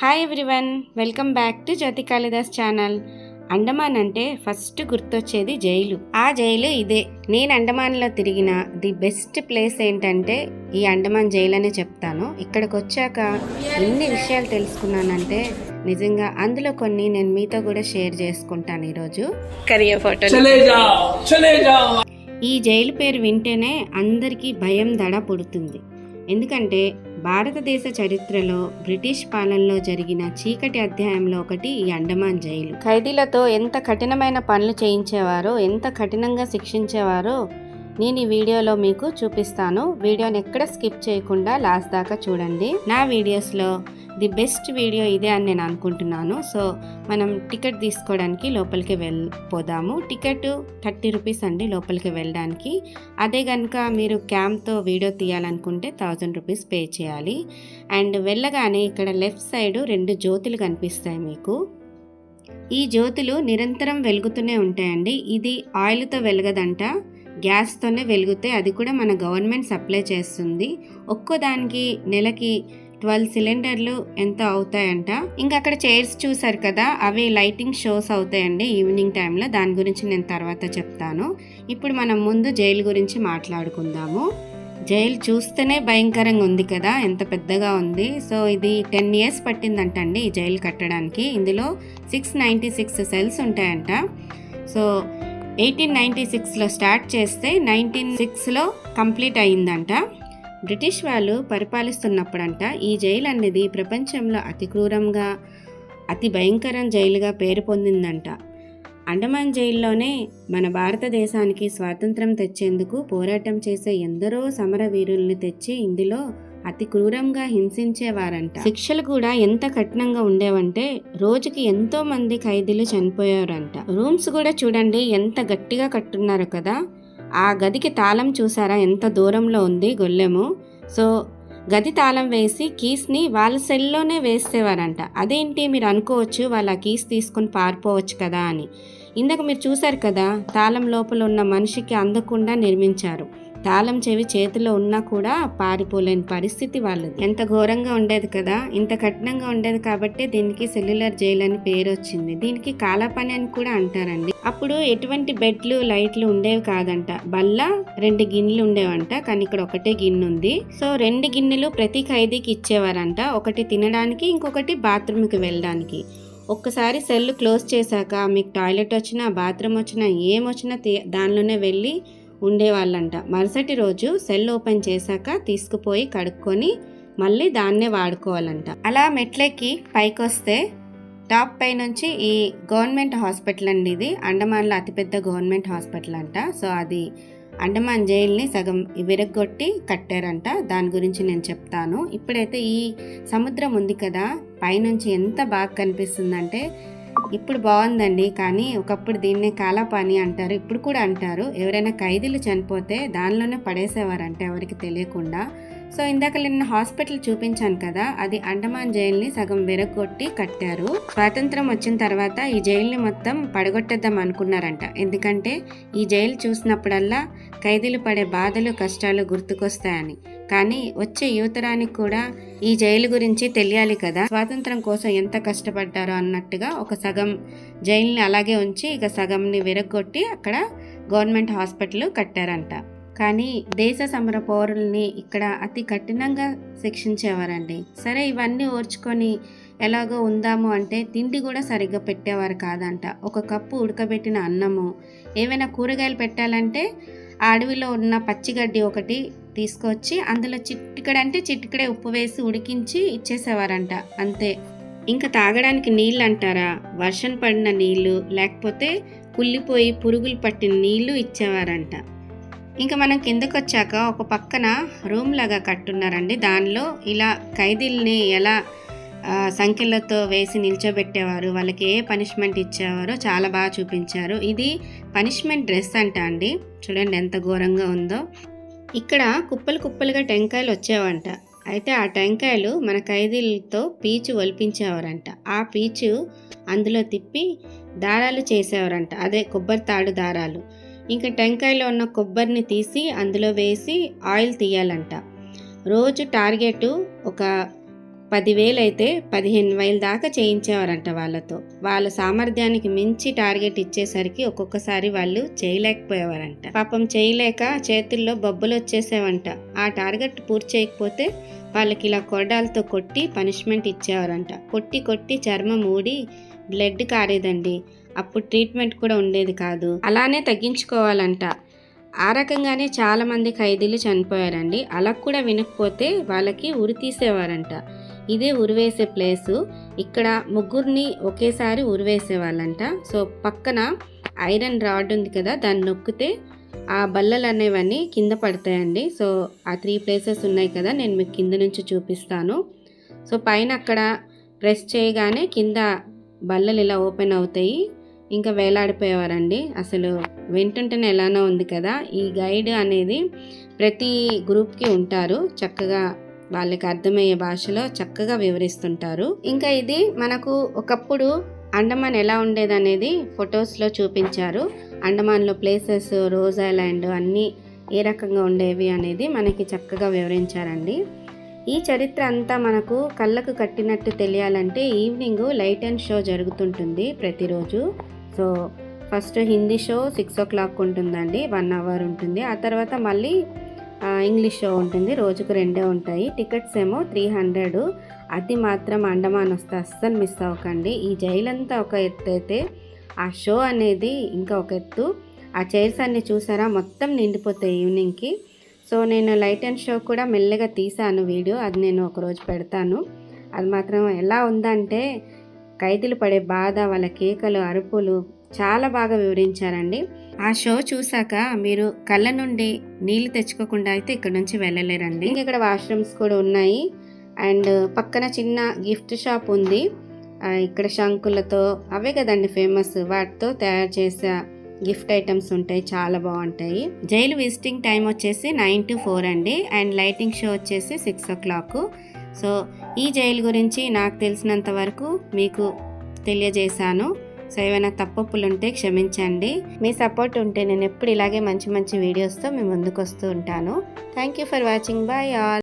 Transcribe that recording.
Hi everyone welcome back to Jyothi Kalidas channel Andaman అంటే first గుర్తొచ్చేది jail. ఆ jail ఇదే. నేను అండమాన్లో తిరిగిన ది బెస్ట్ ప్లేస్ ఏంటంటే ఈ అండమాన్ జైలు అనే చెప్తాను. ఇక్కడికి వచ్చాక ఎన్ని విషయాలు తెలుసుకున్నానంటే నిజంగా అందులో కొన్ని నేను మీతో కూడా షేర్ చేసుకుంటాను ఈరోజు. కరియర్ ఫోటో ఈ జైలు పేరు వింటేనే అందరికీ భయం దడ పుడుతుంది. ఎందుకంటే భారతదేశ చరిత్రలో బ్రిటిష్ పాలనలో జరిగిన చీకటి అధ్యాయంలో ఒకటి ఈ అండమాన్ జైలు. ఖైదీలతో ఎంత కఠినమైన పనులు చేయించేవారో ఎంత కఠినంగా శిక్షించేవారో నేను ఈ వీడియోలో మీకు చూపిస్తాను. వీడియోని ఎక్కడ స్కిప్ చేయకుండా లాస్ట్ దాకా చూడండి. నా వీడియోస్లో ది బెస్ట్ వీడియో ఇదే అని నేను అనుకుంటున్నాను. సో మనం టికెట్ తీసుకోవడానికి లోపలికి వెళ్ళిపోదాము. టికెట్ థర్టీ రూపీస్ అండి లోపలికి వెళ్ళడానికి. అదే కనుక మీరు క్యామ్తో వీడియో తీయాలనుకుంటే థౌజండ్ రూపీస్ పే చేయాలి. అండ్ వెళ్ళగానే ఇక్కడ లెఫ్ట్ సైడ్ రెండు జ్యోతులు కనిపిస్తాయి మీకు. ఈ జ్యోతులు నిరంతరం వెలుగుతూనే ఉంటాయండి. ఇది ఆయిల్తో వెలగదంట. గ్యాస్తోనే వెలుగుతాయి. అది కూడా మన గవర్నమెంట్ సప్లై చేస్తుంది. ఒక్కో దానికి నెలకి ట్వెల్వ్ సిలిండర్లు ఎంత అవుతాయంట? ఇంకా అక్కడ చైర్స్ చూసారు కదా అవి లైటింగ్ షోస్ అవుతాయండి ఈవినింగ్ టైంలో. దాని గురించి నేను తర్వాత చెప్తాను. ఇప్పుడు మనం ముందు జైలు గురించి మాట్లాడుకుందాము. జైలు చూస్తేనే భయంకరంగా ఉంది కదా ఎంత పెద్దగా ఉంది. సో ఇది టెన్ ఇయర్స్ పట్టిందంటండి ఈ జైలు కట్టడానికి. ఇందులో సిక్స్ నైంటీ సిక్స్ సెల్స్ ఉంటాయంట. సో ఎయిటీన్ నైంటీ సిక్స్లో స్టార్ట్ చేస్తే నైన్టీన్ సిక్స్లో కంప్లీట్ అయిందంట బ్రిటిష్ వాళ్ళు పరిపాలిస్తున్నప్పుడంట ఈ జైలు అనేది ప్రపంచంలో అతి క్రూరంగా అతి భయంకరం జైలుగా పేరు పొందిందంట. అండమాన్ జైల్లోనే మన భారతదేశానికి స్వాతంత్రం తెచ్చేందుకు పోరాటం చేసే ఎందరో సమరవీరుల్ని తెచ్చి ఇందులో అతి క్రూరంగా హింసించేవారంట. శిక్షలు కూడా ఎంత కఠినంగా ఉండేవంటే రోజుకి ఎంతో మంది ఖైదీలు చనిపోయారంట. రూమ్స్ కూడా చూడండి ఎంత గట్టిగా కట్టున్నారు కదా. ఆ గదికి తాళం చూసారా? ఎంత దూరంలో ఉంది గొల్లెము. సో గది తాళం వేసి కీస్ని వాళ్ళ సెల్లోనే వేసేవారంట. అదేంటి మీరు అనుకోవచ్చు వాళ్ళు ఆ కీస్ తీసుకొని పారిపోవచ్చు కదా అని. ఇందాక మీరు చూశారు కదా తాళం లోపల ఉన్న మనిషికి అందకుండా నిర్మించారు. తాళం చెవి చేతిలో ఉన్నా కూడా పారిపోలేని పరిస్థితి వాళ్ళది. ఎంత ఘోరంగా ఉండేది కదా ఇంత కఠినంగా ఉండేది కాబట్టి దీనికి సెల్యులర్ జైలు అని పేరు వచ్చింది. దీనికి కాలాపని అని కూడా అంటారండి. అప్పుడు ఎటువంటి బెడ్లు లైట్లు ఉండేవి కాదంట. బల్ల రెండు గిన్నెలు ఉండేవంట. కానీ ఇక్కడ ఒకటే గిన్నె ఉంది. సో రెండు గిన్నెలు ప్రతి ఖైదీకి ఇచ్చేవారంట. ఒకటి తినడానికి ఇంకొకటి బాత్రూమ్కి వెళ్ళడానికి. ఒక్కసారి సెల్ క్లోజ్ చేశాక మీకు టాయిలెట్ వచ్చినా బాత్రూమ్ వచ్చినా ఏం వచ్చినా దానిలోనే వెళ్ళి ఉండేవాళ్ళంట. మరుసటి రోజు సెల్ ఓపెన్ చేశాక తీసుకుపోయి కడుక్కొని మళ్ళీ దాన్నే వాడుకోవాలంట. అలా మెట్లెక్కి పైకి వస్తే టాప్ పై నుంచి ఈ గవర్నమెంట్ హాస్పిటల్ అండి ఇది. అండమాన్లో అతిపెద్ద గవర్నమెంట్ హాస్పిటల్ అంట. సో అది అండమాన్ జైల్ని సగం విరగ్గొట్టి కట్టారంట. దాని గురించి నేను చెప్తాను. ఇప్పుడైతే ఈ సముద్రం ఉంది కదా పైనుంచి ఎంత బాగా కనిపిస్తుందంటే ఇప్పుడు బాగుందండి కానీ ఒకప్పుడు దీన్నే కాలాపాని అంటారు ఇప్పుడు కూడా అంటారు. ఎవరైనా ఖైదీలు చనిపోతే దానిలోనే పడేసేవారంట ఎవరికి తెలియకుండా. సో ఇందాక నిన్న హాస్పిటల్ చూపించాను కదా అది అండమాన్ జైల్ని సగం విరగొట్టి కట్టారు. స్వాతంత్రం వచ్చిన తర్వాత ఈ జైల్ని మొత్తం పడగొట్టేద్దాం అనుకున్నారంట. ఎందుకంటే ఈ జైలు చూసినప్పుడల్లా ఖైదీలు పడే బాధలు కష్టాలు గుర్తుకొస్తాయని. కానీ వచ్చే యువతరానికి కూడా ఈ జైలు గురించి తెలియాలి కదా. స్వాతంత్రం కోసం ఎంత కష్టపడ్డారో అన్నట్టుగా ఒక సగం జైల్ని అలాగే ఉంచి ఇక సగంని విరగొట్టి అక్కడ గవర్నమెంట్ హాస్పిటల్ కట్టారంట. కానీ దేశ సమర పౌరుల్ని ఇక్కడ అతి కఠినంగా శిక్షించేవారండి. సరే ఇవన్నీ ఓర్చుకొని ఎలాగో ఉందాము అంటే తిండి కూడా సరిగ్గా పెట్టేవారు కాదంట. ఒక కప్పు ఉడకబెట్టిన అన్నము ఏమైనా కూరగాయలు పెట్టాలంటే ఆ అడవిలో ఉన్న పచ్చిగడ్డి ఒకటి తీసుకొచ్చి అందులో చిట్టికడంటే చిటికడే ఉప్పు వేసి ఉడికించి ఇచ్చేసేవారంట. అంతే. ఇంకా తాగడానికి నీళ్ళు అంటారా వర్షం పడిన నీళ్ళు లేకపోతే కుళ్ళిపోయి పురుగులు పట్టిన నీళ్ళు ఇచ్చేవారంట. ఇంకా మనం కిందకు వచ్చాక ఒక పక్కన రూమ్ లాగా కట్టున్నారండి. దానిలో ఇలా ఖైదీల్ని ఎలా సంఖ్యలతో వేసి నిల్చోబెట్టేవారు వాళ్ళకి ఏ పనిష్మెంట్ ఇచ్చేవారో చాలా బాగా చూపించారు. ఇది పనిష్మెంట్ డ్రెస్ అంట అండి. చూడండి ఎంత ఘోరంగా ఉందో. ఇక్కడ కుప్పలు కుప్పలుగా టెంకాయలు వచ్చేవంట. అయితే ఆ టెంకాయలు మన ఖైదీలతో పీచు ఒలిపించేవారంట. ఆ పీచు అందులో తిప్పి దారాలు చేసేవారంట. అదే కొబ్బరి తాడు దారాలు. ఇంకా టెంకాయలో ఉన్న కొబ్బరిని తీసి అందులో వేసి ఆయిల్ తీయాలంట. రోజు టార్గెట్ ఒక పదివేలు అయితే పదిహేను వేల దాకా చేయించేవారంట వాళ్ళతో. వాళ్ళ సామర్థ్యానికి మించి టార్గెట్ ఇచ్చేసరికి ఒక్కొక్కసారి వాళ్ళు చేయలేకపోయేవారంట. పాపం చేయలేక చేతుల్లో బొబ్బలు వచ్చేసేవంట ఆ టార్గెట్ పూర్తి చేయకపోతే వాళ్ళకి ఇలా కొరడాలతో కొట్టి పనిష్మెంట్ ఇచ్చేవారంట. కొట్టి కొట్టి చర్మం ఊడి బ్లడ్ కారేదండి. అప్పుడు ట్రీట్మెంట్ కూడా ఉండేది కాదు. అలానే తగ్గించుకోవాలంట. ఆ రకంగానే చాలా మంది ఖైదీలు చనిపోయారండి. అలా కూడా వినకపోతే వాళ్ళకి ఉరి తీసేవారంట. ఇదే ఉరివేసే ప్లేసు. ఇక్కడ ముగ్గురిని ఒకేసారి ఉరివేసేవాళ్ళంట. సో పక్కన ఐరన్ రాడ్ ఉంది కదా దాన్ని నొక్కితే ఆ బల్లలు అనేవన్నీ కింద పడతాయండి. సో ఆ త్రీ ప్లేసెస్ ఉన్నాయి కదా నేను మీకు కింద నుంచి చూపిస్తాను. సో పైన అక్కడ ప్రెస్ చేయగానే కింద బల్లలు ఇలా ఓపెన్ అవుతాయి. ఇంకా వేలాడిపోయేవారండి. అసలు వింటుంటేనే ఎలానో ఉంది కదా. ఈ గైడ్ అనేది ప్రతి గ్రూప్కి ఉంటారు. చక్కగా వాళ్ళకి అర్థమయ్యే భాషలో చక్కగా వివరిస్తుంటారు. ఇంకా ఇది మనకు ఒకప్పుడు అండమాన్ ఎలా ఉండేదనేది ఫొటోస్లో చూపించారు. అండమాన్లో ప్లేసెస్ రోజ్ ఐలాండ్ అన్నీ ఏ రకంగా ఉండేవి అనేది మనకి చక్కగా వివరించారండి. ఈ చరిత్ర అంతా మనకు కళ్ళకు కట్టినట్టు తెలియాలంటే ఈవినింగ్ లైట్ అండ్ షో జరుగుతుంటుంది ప్రతిరోజు. So first Hindi show six o'clock ఉంటుందండి వన్ అవర్ ఉంటుంది. ఆ తర్వాత మళ్ళీ ఇంగ్లీష్ షో ఉంటుంది రోజుకు రెండే ఉంటాయి. టికెట్స్ ఏమో త్రీ హండ్రెడ్. అది మాత్రం అండమాన్ వస్తే అస్సలు మిస్ అవ్వకండి. ఈ జైలు అంతా ఒక ఎత్తు అయితే ఆ షో అనేది ఇంకా ఒక ఎత్తు. ఆ చైర్స్ అన్ని చూసారా? మొత్తం నిండిపోతాయి ఈవినింగ్కి. సో నేను లైట్ అండ్ షో కూడా మెల్లగా తీసాను వీడియో. అది నేను ఒకరోజు పెడతాను. అది మాత్రం ఎలా ఉందంటే ఖైదీలు పడే బాధ వాళ్ళ కేకలు అరుపులు చాలా బాగా వివరించారండి. ఆ షో చూసాక మీరు కళ్ళ నుండి నీళ్ళు తెచ్చుకోకుండా అయితే ఇక్కడ నుంచి వెళ్ళలేరండి. ఇక్కడ వాష్రూమ్స్ కూడా ఉన్నాయి. అండ్ పక్కన చిన్న గిఫ్ట్ షాప్ ఉంది. ఇక్కడ శంకులతో అవే కదండి ఫేమస్. వాటితో తయారు చేసే గిఫ్ట్ ఐటమ్స్ ఉంటాయి చాలా బాగుంటాయి. జైలు విజిటింగ్ టైం వచ్చేసి నైన్ టు ఫోర్ అండి. అండ్ లైటింగ్ షో వచ్చేసి సిక్స్ ఓ క్లాక్. సో ఈ జైలు గురించి నాకు తెలిసినంత వరకు మీకు తెలియజేశాను. సో ఏమైనా తప్పులు ఉంటే క్షమించండి. మీ సపోర్ట్ ఉంటే నేను ఎప్పుడు ఇలాగే మంచి మంచి వీడియోస్తో మీ ముందుకు వస్తూ ఉంటాను. Thank you for watching. Bye all.